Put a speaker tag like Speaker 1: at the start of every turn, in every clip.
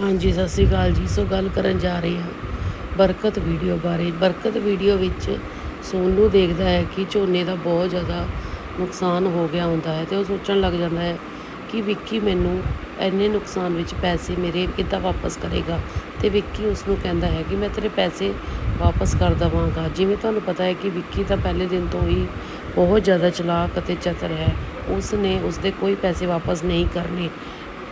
Speaker 1: ਹਾਂਜੀ, ਸਤਿ ਸ਼੍ਰੀ ਅਕਾਲ ਜੀ। ਸੋ ਗੱਲ ਕਰਨ ਜਾ ਰਹੇ ਹਾਂ ਬਰਕਤ ਵੀਡੀਓ ਬਾਰੇ। ਬਰਕਤ ਵੀਡੀਓ ਵਿੱਚ ਸੋਨੂ ਦੇਖਦਾ ਹੈ ਕਿ ਝੋਨੇ ਦਾ ਬਹੁਤ ਜ਼ਿਆਦਾ ਨੁਕਸਾਨ ਹੋ ਗਿਆ ਹੁੰਦਾ ਹੈ ਤੇ ਉਹ ਸੋਚਣ ਲੱਗ ਜਾਂਦਾ ਹੈ ਕਿ ਵਿੱਕੀ ਮੈਨੂੰ ਇੰਨੇ ਨੁਕਸਾਨ ਵਿੱਚ ਪੈਸੇ ਮੇਰੇ ਕਿੱਦਾਂ ਵਾਪਸ ਕਰੇਗਾ? ਤੇ ਵਿੱਕੀ ਉਸ ਨੂੰ ਕਹਿੰਦਾ ਹੈ ਕਿ ਮੈਂ ਤੇਰੇ ਪੈਸੇ ਵਾਪਸ ਕਰ ਦੇਵਾਂਗਾ। ਜਿਵੇਂ ਤੁਹਾਨੂੰ ਪਤਾ ਹੈ ਕਿ ਵਿੱਕੀ ਤਾਂ ਪਹਿਲੇ ਦਿਨ ਤੋਂ ਹੀ ਬਹੁਤ ਜ਼ਿਆਦਾ ਚਲਾਕ ਅਤੇ ਚਤਰ ਹੈ। ਉਸ ਨੇ ਉਸਦੇ ਕੋਈ ਪੈਸੇ ਵਾਪਸ ਨਹੀਂ ਕਰਨੇ।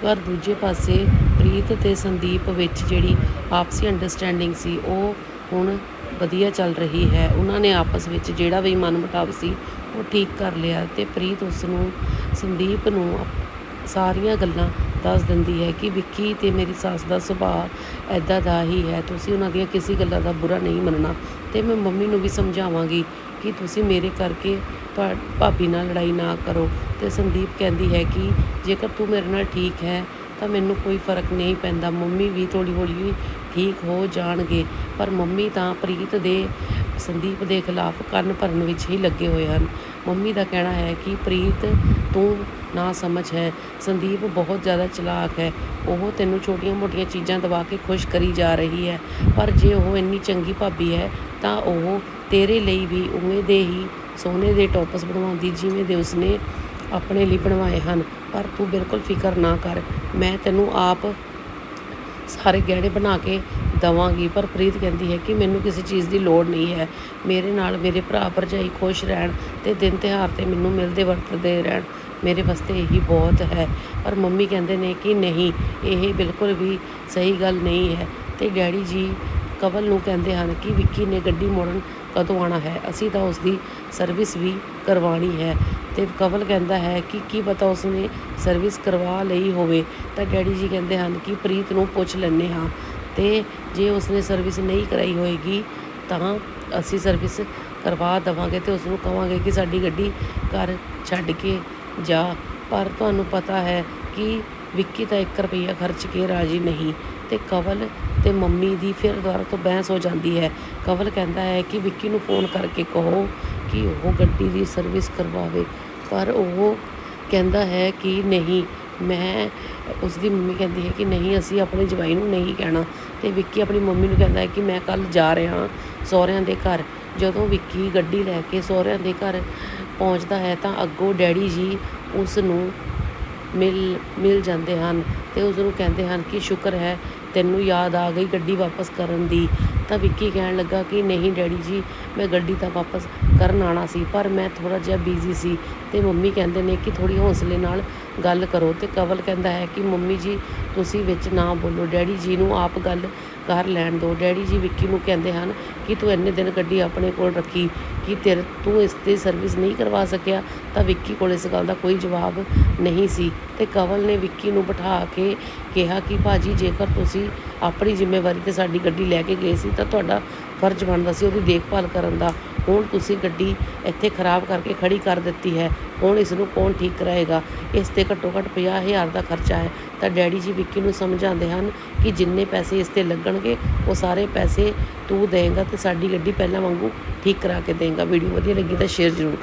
Speaker 1: ਪਰ ਦੂਜੇ ਪਾਸੇ ਪ੍ਰੀਤ ਤੇ ਸੰਦੀਪ ਵਿੱਚ ਜਿਹੜੀ ਆਪਸੀ ਅੰਡਰਸਟੈਂਡਿੰਗ ਸੀ, ਉਹ ਹੁਣ ਵਧੀਆ ਚੱਲ ਰਹੀ ਹੈ। ਉਹਨਾਂ ਨੇ ਆਪਸ ਵਿੱਚ ਜਿਹੜਾ ਵੀ ਮਨਮੁਟਾਵ ਸੀ, ਉਹ ਠੀਕ ਕਰ ਲਿਆ ਤੇ ਪ੍ਰੀਤ ਉਸ ਨੂੰ ਸੰਦੀਪ ਨੂੰ ਸਾਰੀਆਂ ਗੱਲਾਂ ਦੱਸ ਦਿੰਦੀ ਹੈ ਕਿ ਵਿੱਕੀ ਤੇ ਮੇਰੀ ਸੱਸ ਦਾ ਸੁਭਾਅ ਐਦਾਂ ਦਾ ਹੀ ਹੈ, ਤੁਸੀਂ ਉਹਨਾਂ ਦੀਆਂ ਕਿਸੇ ਗੱਲਾਂ ਦਾ ਬੁਰਾ ਨਹੀਂ ਮੰਨਣਾ ਤੇ ਮੈਂ ਮੰਮੀ ਨੂੰ ਵੀ ਸਮਝਾਵਾਂਗੀ ਕਿ ਤੁਸੀਂ ਮੇਰੇ ਕਰਕੇ ਤੁਹਾ, ਭਾਬੀ ਨਾਲ ਲੜਾਈ ਨਾ ਕਰੋ ਤੇ ਸੰਦੀਪ ਕਹਿੰਦੀ ਹੈ ਕਿ ਜੇਕਰ ਤੂੰ ਮੇਰੇ ਨਾਲ ਠੀਕ ਹੈ ਤਾਂ ਮੈਨੂੰ ਕੋਈ ਫ਼ਰਕ ਨਹੀਂ ਪੈਂਦਾ। ਮੰਮੀ ਵੀ ਹੌਲੀ ਹੌਲੀ ਠੀਕ ਹੋ ਜਾਣਗੇ। ਪਰ ਮੰਮੀ ਤਾਂ ਪ੍ਰੀਤ ਦੇ ਸੰਦੀਪ ਦੇ ਖਿਲਾਫ ਕੰਨ ਭਰਨ ਵਿੱਚ ਹੀ ਲੱਗੇ ਹੋਏ ਹਨ। ਮੰਮੀ ਦਾ ਕਹਿਣਾ ਹੈ ਕਿ ਪ੍ਰੀਤ, ਤੂੰ ਨਾ ਸਮਝ ਹੈ। ਸੰਦੀਪ ਬਹੁਤ ਜ਼ਿਆਦਾ ਚਲਾਕ ਹੈ। ਉਹ ਤੈਨੂੰ ਛੋਟੀਆਂ-ਮੋਟੀਆਂ ਚੀਜ਼ਾਂ ਦਵਾ ਕੇ ਖੁਸ਼ ਕਰੀ ਜਾ ਰਹੀ ਹੈ। ਪਰ ਜੇ ਉਹ ਇੰਨੀ ਚੰਗੀ ਭਾਬੀ ਹੈ, ਤਾਂ ਉਹ ਤੇਰੇ ਲਈ ਵੀ ਉਵੇਂ ਦੇ ਹੀ ਸੋਨੇ ਦੇ ਟੋਪਸ ਬਣਵਾਉਂਦੀ ਜਿਵੇਂ ਦੇ ਉਸਨੇ ਆਪਣੇ ਲਈ ਬਣਵਾਏ ਹਨ। ਪਰ ਤੂੰ ਬਿਲਕੁਲ ਫਿਕਰ ਨਾ ਕਰ। ਮੈਂ ਤੈਨੂੰ ਆਪ ਸਾਰੇ ਗਹਿਣੇ ਬਣਾ ਕੇ ਦਵਾਂਗੀ, ਪਰ ਪ੍ਰੀਤ ਕਹਿੰਦੀ ਹੈ ਕਿ ਮੈਨੂੰ ਕਿਸੇ ਚੀਜ਼ ਦੀ ਲੋੜ ਨਹੀਂ ਹੈ। ਮੇਰੇ ਨਾਲ ਮੇਰੇ ਭਰਾ ਭਰਜਾਈ ਖੁਸ਼ ਰਹਿਣ ਤੇ ਦਿਨ ਤਿਉਹਾਰ ਤੇ ਮੈਨੂੰ ਮਿਲਦੇ ਵਰਤਦੇ ਰਹਿਣ। ਮੇਰੇ ਵਾਸਤੇ ਇਹੀ ਬਹੁਤ ਹੈ। ਪਰ ਮੰਮੀ ਕਹਿੰਦੇ ਨੇ ਕਿ ਨਹੀਂ, ਇਹ ਬਿਲਕੁਲ ਵੀ ਸਹੀ ਗੱਲ ਨਹੀਂ ਹੈ। ਤੇ ਡੈਡੀ ਜੀ ਕਵਲ ਨੂੰ ਕਹਿੰਦੇ ਹਨ ਕਿ ਵਿੱਕੀ ਨੇ ਗੱਡੀ ਮੋੜਨ ਕਦੋਂ ਆਣਾ ਹੈ? ਅਸੀਂ ਤਾਂ ਉਸ ਦੀ ਸਰਵਿਸ ਵੀ ਕਰਵਾਉਣੀ ਹੈ। ਤੇ ਕਵਲ ਕਹਿੰਦਾ ਹੈ ਕਿ ਕੀ ਪਤਾ ਉਸਨੇ ਸਰਵਿਸ ਕਰਵਾ ਲਈ ਹੋਵੇ। ਤਾਂ ਡੈਡੀ ਜੀ ਕਹਿੰਦੇ ਹਨ ਕਿ ਪ੍ਰੀਤ ਨੂੰ ਪੁੱਛ ਲੈਂਦੇ ਹਾਂ। ਤੇ ਜੇ ਉਸਨੇ ਸਰਵਿਸ ਨਹੀਂ ਕਰਾਈ ਹੋਏਗੀ, ਤਾਂ ਅਸੀਂ ਸਰਵਿਸ ਕਰਵਾ ਦੇਵਾਂਗੇ ਤੇ ਉਸ ਨੂੰ ਕਵਾਂਗੇ ਕਿ ਸਾਡੀ ਗੱਡੀ ਘਰ ਛੱਡ ਕੇ ਜਾ। ਪਰ ਤੁਹਾਨੂੰ ਪਤਾ ਹੈ ਕਿ ਵਿੱਕੀ ਤਾਂ 1 ਰੁਪਈਆ ਖਰਚ ਕੇ ਰਾਜੀ ਨਹੀਂ ਤੇ ਕਵਲ ਤੇ ਮੰਮੀ ਦੀ ਫਿਰ ਦੁਬਾਰਾ ਤੋਂ ਬਹਿਸ ਹੋ ਜਾਂਦੀ ਹੈ। ਕਵਲ ਕਹਿੰਦਾ ਹੈ ਕਿ ਵਿੱਕੀ ਨੂੰ ਫੋਨ ਕਰਕੇ ਕਹੋ ਕਿ ਉਹ ਗੱਡੀ ਦੀ ਸਰਵਿਸ ਕਰਵਾਵੇ। ਪਰ ਉਹ ਕਹਿੰਦਾ ਹੈ ਕਿ ਨਹੀਂ, ਮੈਂ ਉਸ ਦੀ ਮੰਮੀ ਕਹਿੰਦੀ ਹੈ ਕਿ ਨਹੀਂ, ਅਸੀਂ ਆਪਣੇ ਜਵਾਈ ਨੂੰ ਨਹੀਂ ਕਹਿਣਾ। ਤੇ ਵਿੱਕੀ ਆਪਣੀ ਮੰਮੀ ਨੂੰ ਕਹਿੰਦਾ ਹੈ ਕਿ ਮੈਂ ਕੱਲ ਜਾ ਰਿਹਾ ਹਾਂ ਸਹੁਰਿਆਂ ਦੇ ਘਰ। ਜਦੋਂ ਵਿੱਕੀ ਗੱਡੀ ਲੈ ਕੇ ਸਹੁਰਿਆਂ ਦੇ ਘਰ ਪਹੁੰਚਦਾ ਹੈ ਤਾਂ ਅੱਗੋਂ ਡੈਡੀ ਜੀ ਉਸ ਨੂੰ ਮਿਲ ਮਿਲ ਜਾਂਦੇ ਹਨ ਤੇ ਉਸ ਨੂੰ ਕਹਿੰਦੇ ਹਨ ਕਿ ਸ਼ੁਕਰ ਹੈ, ਤੈਨੂੰ ਯਾਦ ਆ ਗਈ ਗੱਡੀ ਵਾਪਸ ਕਰਨ ਦੀ। ਤਾਂ ਵਿੱਕੀ ਕਹਿਣ ਲੱਗਾ ਕਿ ਨਹੀਂ ਡੈਡੀ ਜੀ, ਮੈਂ ਗੱਡੀ ਤਾਂ ਵਾਪਸ ਕਰਨ ਆਣਾ ਸੀ, ਪਰ ਮੈਂ ਥੋੜਾ ਜਿਹਾ ਬਿਜ਼ੀ ਸੀ ਤੇ ਮੰਮੀ ਕਹਿੰਦੇ ਨੇ ਕਿ ਥੋੜੀ ਹੌਸਲੇ ਨਾਲ ਗੱਲ ਕਰੋ ਤੇ ਕਵਲ ਕਹਿੰਦਾ ਹੈ ਕਿ ਮੰਮੀ ਜੀ, ਤੁਸੀਂ ਵਿੱਚ ਨਾ ਬੋਲੋ। ਡੈਡੀ ਜੀ ਨੂੰ ਆਪ ਗੱਲ ਕਰ ਲੈਣ ਦਿਓ। ਡੈਡੀ ਜੀ ਵਿੱਕੀ ਨੂੰ ਕਹਿੰਦੇ ਹਨ ਕਿ ਤੂੰ ਇੰਨੇ ਦਿਨ ਗੱਡੀ ਆਪਣੇ ਕੋਲ ਰੱਖੀ ਕਿ ਤੇਰੇ, ਤੂੰ ਇਸ ਦੀ ਸਰਵਿਸ ਨਹੀਂ ਕਰਵਾ ਸਕਿਆ, ਤਾਂ ਵਿੱਕੀ ਕੋਲ ਇਸ ਗੱਲ ਦਾ ਕੋਈ ਜਵਾਬ ਨਹੀਂ ਸੀ। ਤੇ ਕਵਲ ਨੇ ਵਿੱਕੀ ਨੂੰ ਬਿਠਾ ਕੇ ਕਿਹਾ ਕਿ ਭਾਜੀ, ਜੇਕਰ ਤੁਸੀਂ ਆਪਣੀ ਜ਼ਿੰਮੇਵਾਰੀ ਤੇ ਸਾਡੀ ਗੱਡੀ ਲੈ ਕੇ ਗਏ ਸੀ, ਤਾਂ ਤੁਹਾਡਾ ਫਰਜ਼ ਬਣਦਾ ਸੀ ਉਹਦੀ ਦੇਖਭਾਲ ਕਰਨ ਦਾ। ਹੁਣ ਤੁਸੀਂ ਗੱਡੀ ਇੱਥੇ ਖਰਾਬ ਕਰਕੇ ਖੜੀ ਕਰ ਦਿੱਤੀ ਹੈ? ਹੁਣ ਇਸ ਨੂੰ ਕੌਣ ਠੀਕ ਕਰਾਏਗਾ ਇਸ ਤੇ ਘੱਟੋ ਘੱਟ 50000 ਦਾ ਖਰਚਾ ਹੈ। ਤਾਂ ਡੈਡੀ ਜੀ ਵਿੱਕੀ ਨੂੰ ਸਮਝਾਉਂਦੇ ਹਨ ਕਿ ਜਿੰਨੇ ਪੈਸੇ ਇਸ ਤੇ ਲੱਗਣਗੇ, ਉਹ ਸਾਰੇ ਪੈਸੇ ਤੂੰ ਦੇਂਗਾ ਤੇ ਸਾਡੀ ਗੱਡੀ ਪਹਿਲਾਂ ਵਾਂਗੂ ਠੀਕ ਕਰਾ ਕੇ ਦੇਂਗਾ। ਵੀਡੀਓ ਵਧੀਆ ਲੱਗੀ ਤਾਂ ਸ਼ੇਅਰ ਜ਼ਰੂਰ ਕਰੋ।